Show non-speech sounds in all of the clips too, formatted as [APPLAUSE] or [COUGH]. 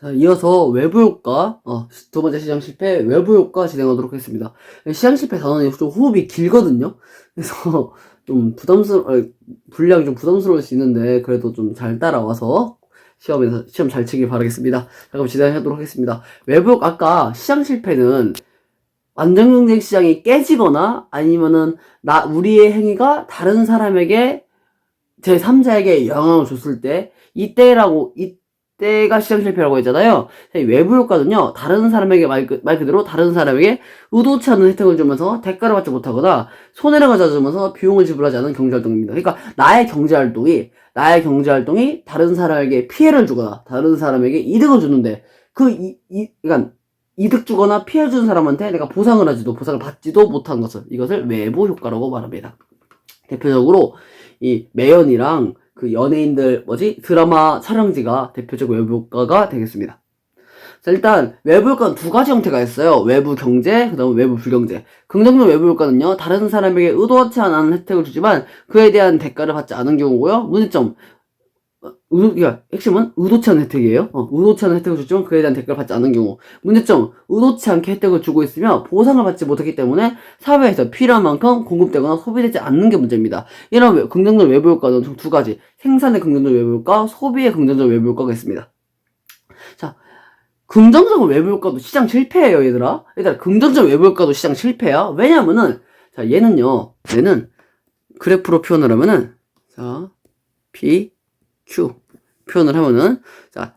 자, 이어서 외부 효과, 어, 두 번째 시장 실패, 외부 효과 진행하도록 하겠습니다. 시장 실패 단원이 좀 호흡이 길거든요? 그래서 [LAUGHS] 좀 부담스러, 어, 분량이 좀 부담스러울 수 있는데, 그래도 좀 잘 따라와서 시험에서, 시험 잘 치길 바라겠습니다. 자, 그럼 진행하도록 하겠습니다. 외부 효과, 아까 시장 실패는 완전 경쟁 시장이 깨지거나 아니면은 나, 우리의 행위가 다른 사람에게 제3자에게 영향을 줬을 때, 이때라고, 이 때가 시장 실패라고 했잖아요. 외부 효과는요, 다른 사람에게 말, 그- 말 그대로 다른 사람에게 의도치 않은 혜택을 주면서 대가를 받지 못하거나 손해를 가져주면서 비용을 지불하지 않은 경제활동입니다. 그러니까 나의 경제활동이, 나의 경제활동이 다른 사람에게 피해를 주거나 다른 사람에게 이득을 주는데 그 이, 이, 그러니까 이득 주거나 피해 주는 사람한테 내가 보상을 하지도 보상을 받지도 못한 것을 이것을 외부 효과라고 말합니다. 대표적으로 이 매연이랑 그 연예인들 뭐지 드라마 촬영지가 대표적 외부 효과가 되겠습니다. 자 일단 외부 효과는 두 가지 형태가 있어요. 외부 경제 그다음에 외부 불경제. 긍정적 외부 효과는요 다른 사람에게 의도하지 않은 혜택을 주지만 그에 대한 대가를 받지 않은 경우고요. 문제점 어, 의도, 그러니까 핵심은 의도치 않은 혜택이에요. 어, 의도치 않은 혜택을 주지만 그에 대한 대가를 받지 않은 경우. 문제점, 의도치 않게 혜택을 주고 있으며 보상을 받지 못했기 때문에 사회에서 필요한 만큼 공급되거나 소비되지 않는 게 문제입니다. 이런 외- 긍정적 외부 효과는 총 두 가지. 생산의 긍정적 외부 효과, 소비의 긍정적 외부 효과가 있습니다. 자, 긍정적 외부 효과도 시장 실패예요, 얘들아. 얘들아, 긍정적 외부 효과도 시장 실패야. 왜냐면은, 자, 얘는요, 얘는 그래프로 표현을 하면은, 자, P, Q 표현을 하면은, 자,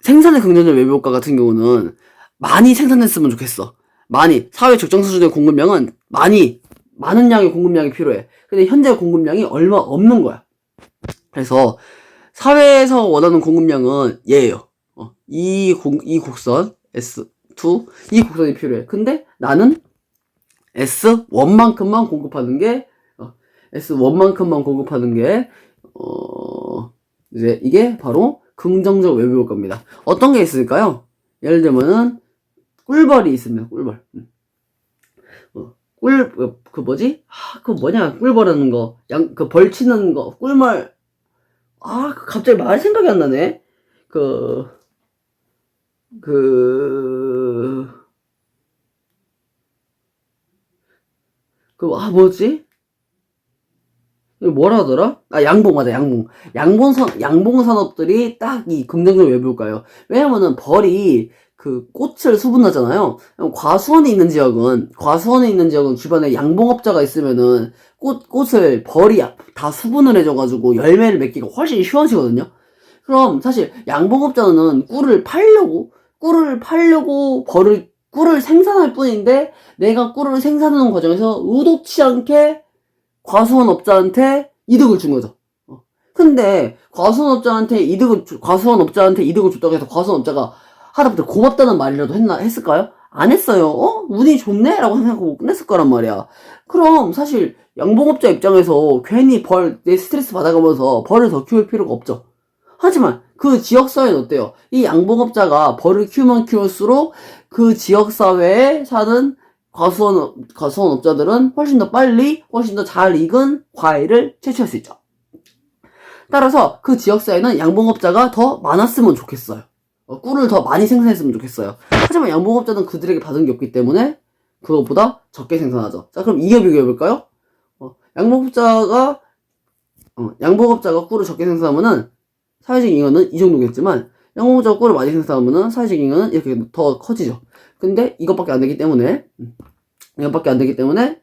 생산의 긍정적 외부 효과 같은 경우는 많이 생산했으면 좋겠어. 많이 사회 적정 수준의 공급량은 많이 많은 양의 공급량이 필요해. 근데 현재 공급량이 얼마 없는 거야. 그래서 사회에서 원하는 공급량은 얘예요. 어, 이, 공, 이 곡선 S2 이 곡선이 필요해. 근데 나는 S1만큼만 공급하는 게 어, S1만큼만 공급하는 게 어, 이제 이게 바로 긍정적 외부 효과입니다. 어떤 게 있을까요? 예를 들면은 꿀벌이 있습니다. 꿀벌. 음. 어, 꿀, 그, 그 뭐지? 아, 그 뭐냐? 꿀벌하는 거. 양, 그 벌치는 거. 꿀말. 아, 그 갑자기 말 생각이 안 나네. 그, 그, 그, 아, 뭐지? 뭐라 하더라? 아, 양봉, 맞아, 양봉. 양봉 산, 양봉 산업들이 딱 이 긍정적 외부일까요? 왜냐면은 벌이 그 꽃을 수분하잖아요. 과수원에 있는 지역은, 과수원에 있는 지역은 주변에 양봉업자가 있으면은 꽃, 꽃을 벌이 다 수분을 해줘가지고 열매를 맺기가 훨씬 쉬워지거든요. 그럼 사실 양봉업자는 꿀을 팔려고, 꿀을 팔려고 벌을, 꿀을 생산할 뿐인데 내가 꿀을 생산하는 과정에서 의도치 않게 과수원업자한테 이득을 준 거죠. 어. 근데 과수원업자한테 이득을 주- 과수원업자한테 이득을 줬다고 해서 과수원업자가 하다못해 고맙다는 말이라도 했나 했을까요? 안 했어요. 어 운이 좋네 라고 생각하고 끝냈을 거란 말이야. 그럼 사실 양봉업자 입장에서 괜히 벌 내 스트레스 받아가면서 벌을 더 키울 필요가 없죠. 하지만 그 지역 사회는 어때요? 이 양봉업자가 벌을 키우면 키울수록 그 지역 사회에 사는 과수원, 과수원업자들은 훨씬 더 빨리, 훨씬 더 잘 익은 과일을 채취할 수 있죠. 따라서 그 지역사회는 양봉업자가 더 많았으면 좋겠어요. 어, 꿀을 더 많이 생산했으면 좋겠어요. 하지만 양봉업자는 그들에게 받은 게 없기 때문에 그것보다 적게 생산하죠. 자, 그럼 이겨 비교해볼까요? 어, 양봉업자가, 어, 양봉업자가 꿀을 적게 생산하면은 사회적 잉여는 이 정도겠지만 양봉업자가 꿀을 많이 생산하면은 사회적 잉여는 이렇게 더 커지죠. 근데 이것밖에 안 되기 때문에 음, 이것밖에 안 되기 때문에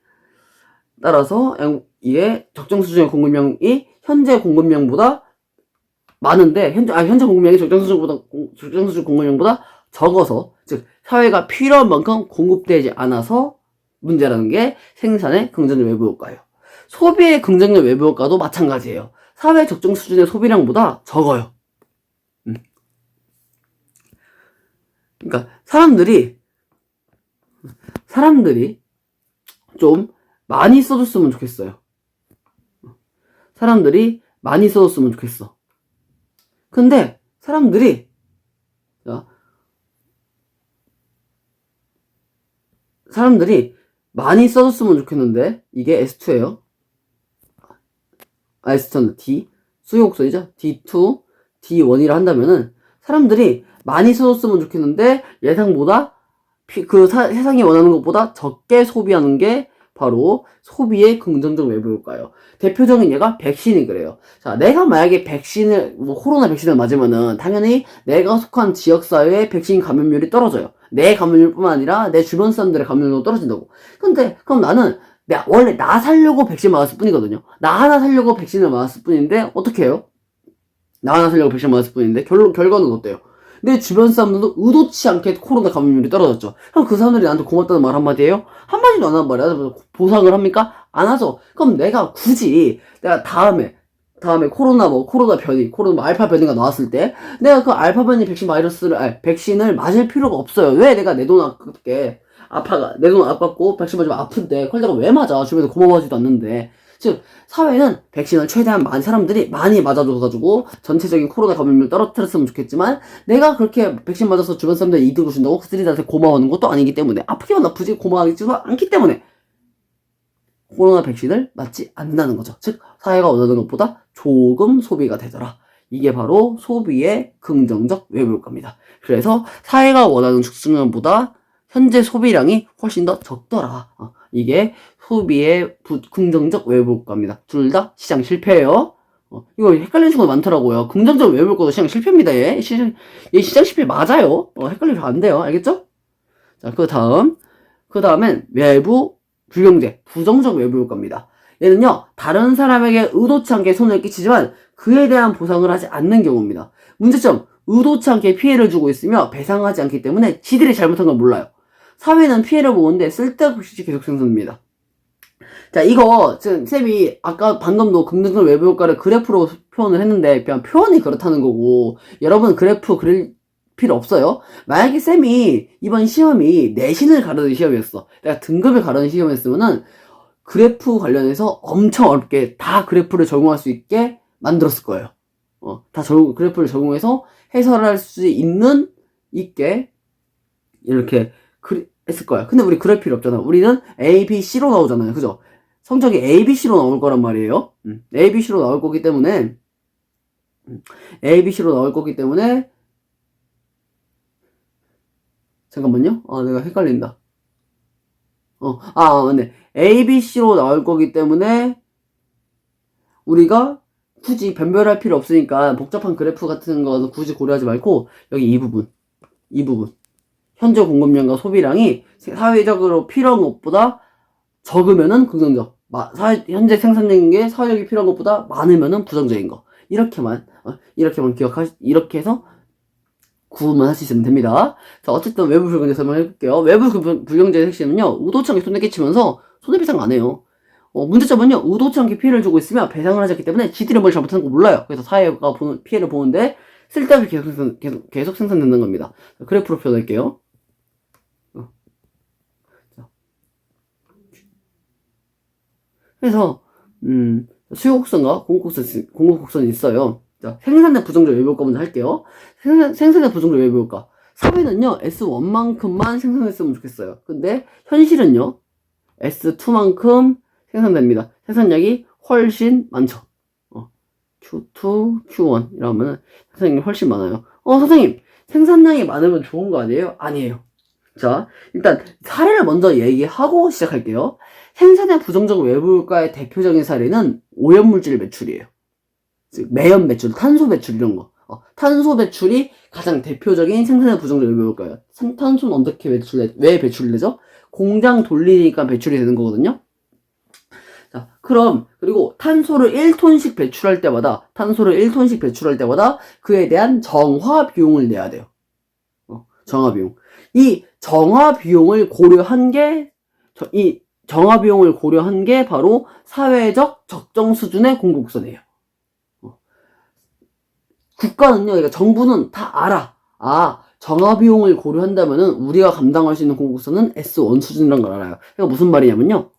따라서 양- 이게 적정 수준의 공급량이 현재 공급량보다 많은데 현재 아 현재 공급량이 적정 수준보다 공- 적정 수준 공급량보다 적어서 즉 사회가 필요한 만큼 공급되지 않아서 문제라는 게 생산의 긍정적 외부 효과예요. 소비의 긍정적 외부 효과도 마찬가지예요. 사회 적정 수준의 소비량보다 적어요. 음. 그러니까 사람들이 사람들이 좀 많이 써줬으면 좋겠어요. 사람들이 많이 써줬으면 좋겠어. 근데 사람들이 자, 사람들이 많이 써줬으면 좋겠는데 이게 S2예요. 아 S2는 D 수용곡선이죠. D2, D1이라 한다면은 사람들이 많이 써줬으면 좋겠는데 예상보다 피- 그 사- 세상이 원하는 것보다 적게 소비하는 게 바로 소비의 긍정적 외부일까요? 대표적인 예가 백신이 그래요. 자, 내가 만약에 백신을, 뭐, 코로나 백신을 맞으면은, 당연히 내가 속한 지역사회의 백신 감염률이 떨어져요. 내 감염률뿐만 아니라 내 주변 사람들의 감염률도 떨어진다고. 근데, 그럼 나는, 내, 원래 나 살려고 백신 맞았을 뿐이거든요. 나 하나 살려고 백신을 맞았을 뿐인데, 어떻게 해요? 나 하나 살려고 백신 맞았을 뿐인데, 결, 결과는 어때요? 내 주변 사람들도 의도치 않게 코로나 감염률이 떨어졌죠. 그럼 그 사람들이 나한테 고맙다는 말 한마디 해요? 한마디도 안 하는 말이야. 보상을 합니까? 안 하죠. 그럼 내가 굳이, 내가 다음에, 다음에 코로나 뭐, 코로나 변이, 코로나 뭐 알파 변이가 나왔을 때, 내가 그 알파 변이 백신 바이러스를, 아니, 백신을 맞을 필요가 없어요. 왜 내가 내 돈 아깝게, 아파가, 내 돈 아깝고, 백신 맞으면 아픈데, 그걸 내가 왜 맞아? 주변에서 고마워하지도 않는데. 즉, 사회는 백신을 최대한 많은 사람들이 많이 맞아줘가지고, 전체적인 코로나 감염률 떨어뜨렸으면 좋겠지만, 내가 그렇게 백신 맞아서 주변 사람들 이득을 준다고 그들이 나한테 고마워하는 것도 아니기 때문에, 아프기만 아프지 고마워하지도 않기 때문에, 코로나 백신을 맞지 않는다는 거죠. 즉, 사회가 원하는 것보다 조금 소비가 되더라. 이게 바로 소비의 긍정적 외부효과입니다. 그래서 사회가 원하는 축소량보다 현재 소비량이 훨씬 더 적더라. 어, 이게 소비의 부- 긍정적 외부 효과입니다. 둘 다 시장 실패예요. 어, 이거 헷갈리는 친구도 많더라고요. 긍정적 외부 효과도 시장 실패입니다. 얘 시장, 얘 시장 실패 맞아요. 어, 헷갈리면 안 돼요. 알겠죠? 자, 그 다음, 그 다음엔 외부 불경제, 부정적 외부 효과입니다. 얘는요, 다른 사람에게 의도치 않게 손을 끼치지만 그에 대한 보상을 하지 않는 경우입니다. 문제점, 의도치 않게 피해를 주고 있으며 배상하지 않기 때문에 지들이 잘못한 걸 몰라요. 사회는 피해를 보는데 쓸데없이 계속 생성됩니다. 자, 이거, 지금, 쌤이 아까 방금도 긍정적 외부 효과를 그래프로 표현을 했는데, 그냥 표현이 그렇다는 거고, 여러분 그래프 그릴 필요 없어요. 만약에 쌤이 이번 시험이 내신을 가르는 시험이었어. 내가 등급을 가르는 시험이었으면은 그래프 관련해서 엄청 어렵게 다 그래프를 적용할 수 있게 만들었을 거예요. 어, 다 적, 그래프를 적용해서 해설할 수 있는, 있게, 이렇게 그, 했을 거야. 근데 우리 그럴 필요 없잖아. 우리는 A, B, C로 나오잖아요. 그죠? 성적이 A, B, C로 나올 거란 말이에요. 음, A, B, C로 나올 거기 때문에, 음, A, B, C로 나올 거기 때문에, 잠깐만요. 아, 내가 헷갈린다. 어, 아, 아, 맞네. A, B, C로 나올 거기 때문에 우리가 굳이 변별할 필요 없으니까 복잡한 그래프 같은 거는 굳이 고려하지 말고 여기 이 부분, 이 부분. 현재 공급량과 소비량이 사회적으로 필요한 것보다 적으면은 긍정적. 마- 사회, 현재 생산된 게 사회적이 필요한 것보다 많으면은 부정적인 거. 이렇게만, 어, 이렇게만 기억하, 이렇게 해서 구분만 할 수 있으면 됩니다. 자, 어쨌든 외부 불경제 설명해 볼게요. 외부 불- 불경제의 핵심은요, 의도치 않게 손해 끼치면서 손해배상 안 해요. 어, 문제점은요, 의도치 않게 피해를 주고 있으면 배상을 하지 않기 때문에 지들이 뭘 잘못하는 거 몰라요. 그래서 사회가 보는, 피해를 보는데 쓸데없이 계속, 계속, 계속 생산된다는 겁니다. 자, 그래프로 표현할게요. 어. 자. 그래서, 음, 수요곡선과 공급곡선, 공급곡선이 있어요. 자, 생산된 부정적 외부 효과 먼저 할게요. 생산, 생산된 부정적 외부 효과. 사회는요, S1만큼만 생산했으면 좋겠어요. 근데, 현실은요, S2만큼 생산됩니다. 생산량이 훨씬 많죠. 어, Q2, Q1 이러면은 생산량이 훨씬 많아요. 어, 선생님, 생산량이 많으면 좋은 거 아니에요? 아니에요. 자, 일단 사례를 먼저 얘기하고 시작할게요. 생산의 부정적 외부효과의 대표적인 사례는 오염물질 매출이에요. 즉 매연 매출, 탄소 배출 이런 거. 어, 탄소 배출이 가장 대표적인 생산의 부정적 외부효과예요. 산- 탄소는 어떻게 배출돼? 왜 배출되죠? 공장 돌리니까 배출이 되는 거거든요. 자, 그럼 그리고 탄소를 1톤씩 배출할 때마다 탄소를 1톤씩 배출할 때마다 그에 대한 정화 비용을 내야 돼요. 어, 정화 비용. 이 정화 비용을 고려한 게 이 정화 비용을 고려한 게 바로 사회적 적정 수준의 공급선이에요. 어. 국가는요, 그러니까 정부는 다 알아. 아, 정화 비용을 고려한다면은 우리가 감당할 수 있는 공급선은 S1 수준이란 걸 알아요. 그러니까 무슨 말이냐면요.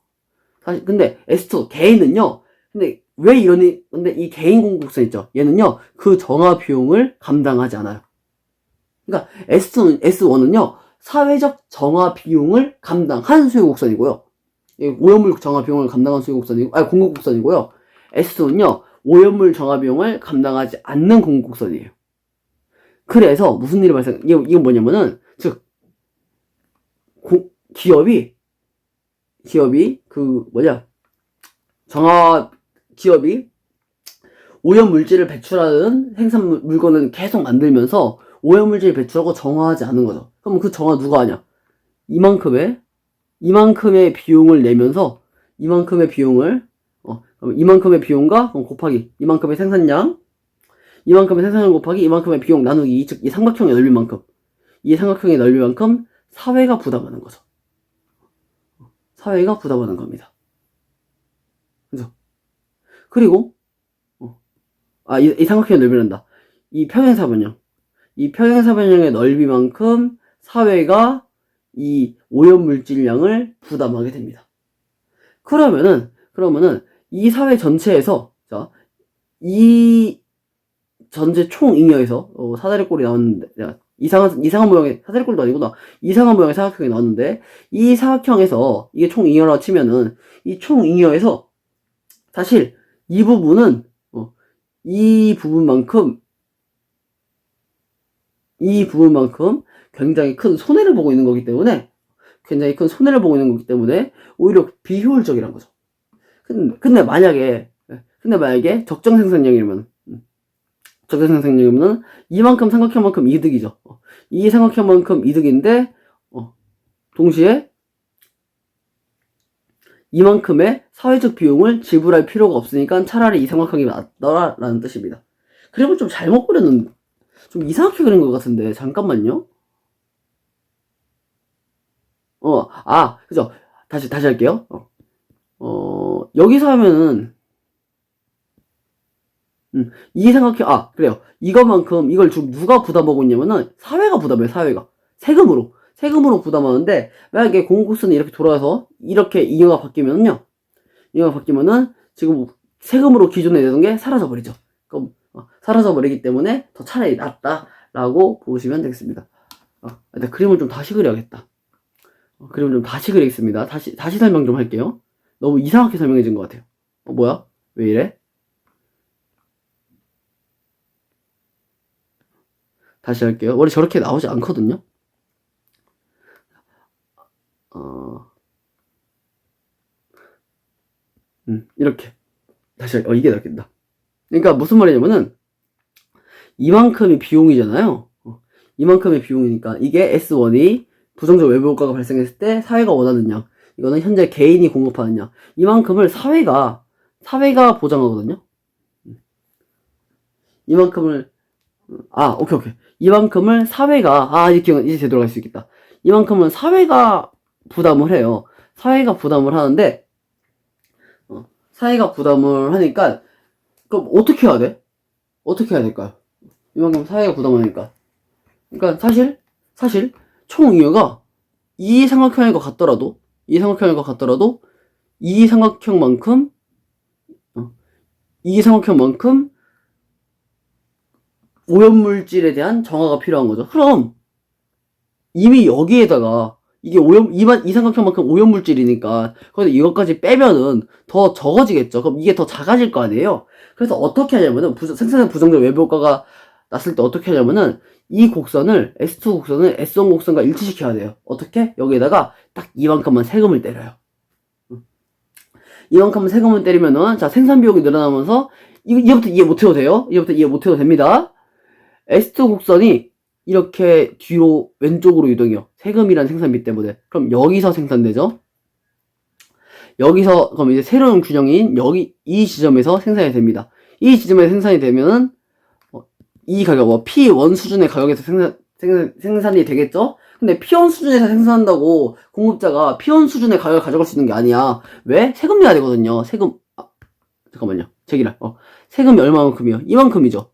사실 근데 S2 개인은요. 근데 왜 이러니? 근데 이 개인 공급선 있죠. 얘는요. 그 정화 비용을 감당하지 않아요. 그러니까 S2, S1은요. 사회적 정화 비용을 감당한 수요곡선이고요. 이 오염물 정화 비용을 감당한 수요곡선이고, 아니 공급곡선이고요. S2는요. 오염물 정화 비용을 감당하지 않는 공급곡선이에요. 그래서 무슨 일이 발생, 이게, 이건 뭐냐면은, 즉, 고- 기업이, 기업이, 그, 뭐냐, 정화, 기업이 오염 물질을 배출하는 생산 물- 물건을 계속 만들면서 오염 물질을 배출하고 정화하지 않은 거죠. 그럼 그 정화 누가 하냐? 이만큼의, 이만큼의 비용을 내면서, 이만큼의 비용을, 어, 이만큼의 비용과 그럼 곱하기, 이만큼의 생산량, 이만큼의 생산량 곱하기 이만큼의 비용 나누기, 즉, 이 삼각형의 넓이만큼, 이 삼각형의 넓이만큼 사회가 부담하는 거죠. 사회가 부담하는 겁니다. 그죠? 그리고, 어, 아, 이, 이 삼각형의 넓이란다. 이 평행사변형. 이 평행사변형의 넓이만큼 사회가 이 오염 물질량을 부담하게 됩니다. 그러면은, 그러면은, 이 사회 전체에서, 자, 이 전체 총 잉여에서, 어, 사다리꼴이 나왔는데, 야, 이상한, 이상한 모양의, 사다리꼴도 아니구나. 이상한 모양의 사각형이 나왔는데, 이 사각형에서, 이게 총 잉여라고 치면은, 이 총 잉여에서, 사실, 이 부분은, 어, 이 부분만큼, 이 부분만큼 굉장히 큰 손해를 보고 있는 거기 때문에, 굉장히 큰 손해를 보고 있는 거기 때문에, 오히려 비효율적이란 거죠. 근데, 만약에, 근데 만약에 적정 생산량이면, 음, 적정 생산량이면, 이만큼 삼각형만큼 이득이죠. 어, 이 삼각형만큼 이득인데, 어, 동시에, 이만큼의 사회적 비용을 지불할 필요가 없으니까 차라리 이 삼각형이 낫더라라는 뜻입니다. 그림을 좀 잘못 그렸는, 좀 이상하게 그린 것 같은데, 잠깐만요. 어, 아, 그죠. 다시, 다시 할게요. 어, 어, 여기서 하면은, 음, 이 삼각형, 아, 그래요. 이것만큼, 이걸 지금 누가 부담하고 있냐면은, 사회가 부담해요, 사회가. 세금으로. 세금으로 부담하는데, 만약에 공공국수는 이렇게 돌아서, 이렇게 잉여가 바뀌면은요, 잉여가 바뀌면은, 지금 세금으로 기존에 내던 게 사라져 버리죠. 그럼, 어, 사라져 버리기 때문에 더 차라리 낫다라고 보시면 되겠습니다. 어, 일단 그림을 좀 다시 그려야겠다. 어, 그림을 좀 다시 그리겠습니다. 다시, 다시 설명 좀 할게요. 너무 이상하게 설명해진 것 같아요. 어, 뭐야? 왜 이래? 다시 할게요. 원래 저렇게 나오지 않거든요. 어, 음, 이렇게. 다시, 할- 어, 이게 낫겠다. 그러니까 무슨 말이냐면은, 이만큼이 비용이잖아요. 어, 이만큼의 비용이니까, 이게 S1이 부정적 외부 효과가 발생했을 때 사회가 원하는 양. 이거는 현재 개인이 공급하는 양. 이만큼을 사회가, 사회가 보장하거든요. 음. 이만큼을, 아, 오케이, 오케이. 이만큼을 사회가, 아, 이제, 이제 되돌아갈 수 있겠다. 이만큼은 사회가 부담을 해요. 사회가 부담을 하는데, 어, 사회가 부담을 하니까, 그럼 어떻게 해야 돼? 어떻게 해야 될까요? 이만큼 사회가 부담하니까. 그러니까 사실, 사실, 총 잉여가 이 삼각형과 같더라도, 이 삼각형과 같더라도, 이 삼각형만큼, 어, 이 삼각형만큼 오염물질에 대한 정화가 필요한 거죠. 그럼, 이미 여기에다가, 이게 오염, 이만, 이 삼각형만큼 오염물질이니까, 거기서 이것까지 빼면은 더 적어지겠죠. 그럼 이게 더 작아질 거 아니에요? 그래서 어떻게 하냐면은, 부, 생산의 부정적 외부 효과가 났을 때 어떻게 하냐면은, 이 곡선을, S2 곡선을 S1 곡선과 일치시켜야 돼요. 어떻게? 여기에다가 딱 이만큼만 세금을 때려요. 음. 이만큼만 세금을 때리면은, 자, 생산 비용이 늘어나면서, 이, 이제부터 이해 못해도 돼요? 이제부터 이해 못해도 됩니다. S2 곡선이 이렇게 뒤로 왼쪽으로 이동해요. 세금이란 생산비 때문에. 그럼 여기서 생산되죠? 여기서, 그럼 이제 새로운 균형인 여기, 이 지점에서 생산이 됩니다. 이 지점에서 생산이 되면은, 어, 이 가격, 뭐, P1 수준의 가격에서 생산, 생산, 생산 이 되겠죠? 근데 P1 수준에서 생산한다고 공급자가 P1 수준의 가격을 가져갈 수 있는 게 아니야. 왜? 세금 내야 되거든요. 세금, 아, 잠깐만요. 제기라. 어, 세금이 얼마만큼이요? 이만큼이죠.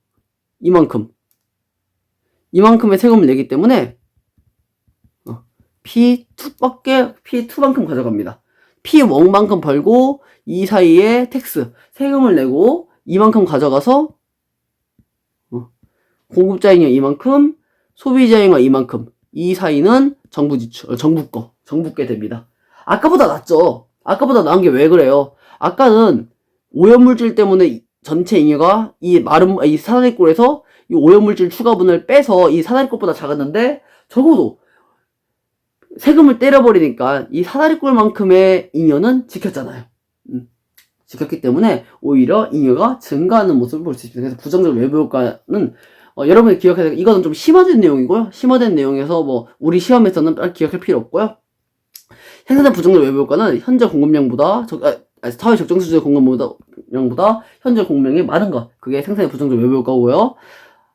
이만큼. 이만큼의 세금을 내기 때문에, 어, P2밖에, P2만큼 가져갑니다. P1만큼 벌고, 이 사이에 텍스, 세금을 내고, 이만큼 가져가서, 어, 공급자잉여 이만큼, 소비자잉여 이만큼, 이 사이는 정부 지출, 어, 정부 거, 정부께 됩니다. 아까보다 낫죠? 아까보다 나은 게 왜 그래요? 아까는 오염물질 때문에 이- 전체 잉여가 이 마름, 이 사다리꼴에서 이 오염물질 추가분을 빼서 이 사다리꼴보다 작았는데 적어도 세금을 때려버리니까 이 사다리꼴만큼의 잉여는 지켰잖아요. 음, 지켰기 때문에 오히려 잉여가 증가하는 모습을 볼 수 있습니다. 그래서 부정적 외부 효과는 어, 여러분이 기억해야 될 이거는 좀 심화된 내용이고요. 심화된 내용에서 뭐 우리 시험에서는 딱 기억할 필요 없고요. 생산된 부정적 외부 효과는 현재 공급량보다 적, 아, 아, 사회 적정 수준의 공급량보다 현재 공급량이 많은 것. 그게 생산의 부정적 외부 효과고요.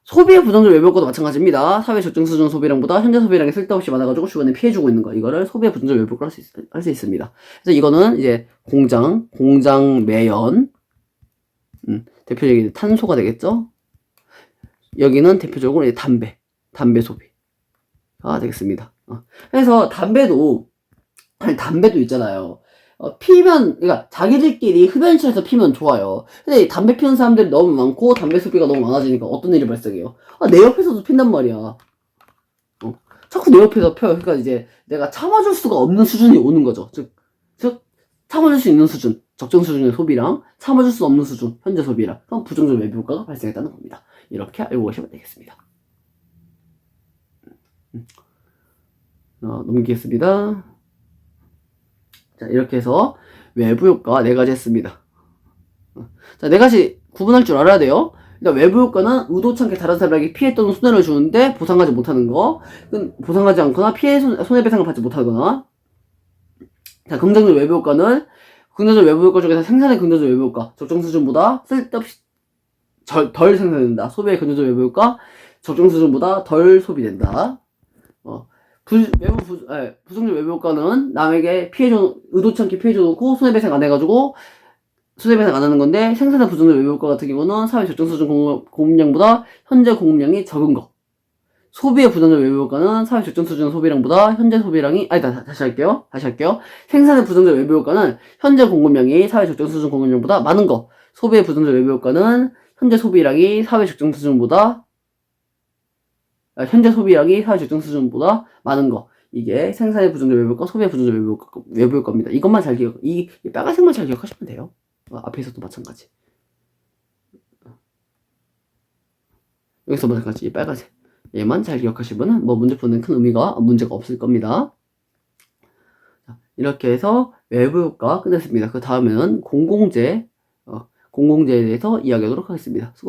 소비의 부정적 외부 효과도 마찬가지입니다. 사회 적정 수준 소비량보다 현재 소비량이 쓸데없이 많아가지고 주변에 피해주고 있는 거. 이거를 소비의 부정적 외부 효과로 할수 할 수 있습니다. 그래서 이거는 이제 공장, 공장 매연, 음, 대표적인 탄소가 되겠죠? 여기는 대표적으로 담배, 담배 소비가 되겠습니다. 어. 그래서 담배도, 아니, 담배도 있잖아요. 어, 피면, 그러니까 자기들끼리 흡연실에서 피면 좋아요. 근데 이 담배 피우는 사람들이 너무 많고 담배 소비가 너무 많아지니까 어떤 일이 발생해요? 아, 내 옆에서도 핀단 말이야. 어, 자꾸 내 옆에서 펴요. 그러니까 이제 내가 참아줄 수가 없는 수준이 오는 거죠. 즉, 즉, 참아줄 수 있는 수준, 적정 수준의 소비랑 참아줄 수 없는 수준, 현재 소비랑 그럼 부정적 외부 효과가 발생했다는 겁니다. 이렇게 알고 계시면 되겠습니다. 음. 어, 넘기겠습니다. 자, 이렇게 해서 외부 효과 네 가지 했습니다. 어. 자, 네 가지 구분할 줄 알아야 돼요. 일단 외부 효과는 의도치 않게 다른 사람에게 피해 또는 손해를 주는데 보상하지 못하는 거. 보상하지 않거나 피해 손, 손해배상을 받지 못하거나. 자, 긍정적 외부 효과는 긍정적 외부 효과 중에서 생산의 긍정적 외부 효과, 적정 수준보다 쓸데없이 절, 덜 생산된다. 소비의 긍정적 외부 효과, 적정 수준보다 덜 소비된다. 어, 부, 외부 부, 예, 부정적 외부 효과는 남에게 피해줘, 의도치 않게 피해줘놓고 손해배상 안 해가지고 손해배상 안 하는 건데 생산의 부정적 외부 효과 같은 경우는 사회 적정 수준 공급, 공급량보다 현재 공급량이 적은 거. 소비의 부정적 외부 효과는 사회 적정 수준 소비량보다 현재 소비량이 아니 다, 다시 할게요. 다시 할게요. 생산의 부정적 외부 효과는 현재 공급량이 사회 적정 수준 공급량보다 많은 거. 소비의 부정적 외부 효과는 현재 소비량이 사회 적정 수준보다 아, 현재 소비량이 사회 적정 수준보다 많은 거. 이게 생산의 부정적 외부 효과, 소비의 부정적 외부 효과, 외부 효과입니다. 이것만 잘 기억, 이, 이 빨간색만 잘 기억하시면 돼요. 어, 앞에서도 마찬가지. 여기서 마찬가지. 이 빨간색. 얘만 잘 기억하시면은 뭐 문제 푸는 큰 의미가 문제가 없을 겁니다. 자, 이렇게 해서 외부 효과 끝냈습니다. 그 다음에는 공공재, 어, 공공재에 대해서 이야기하도록 하겠습니다. 수고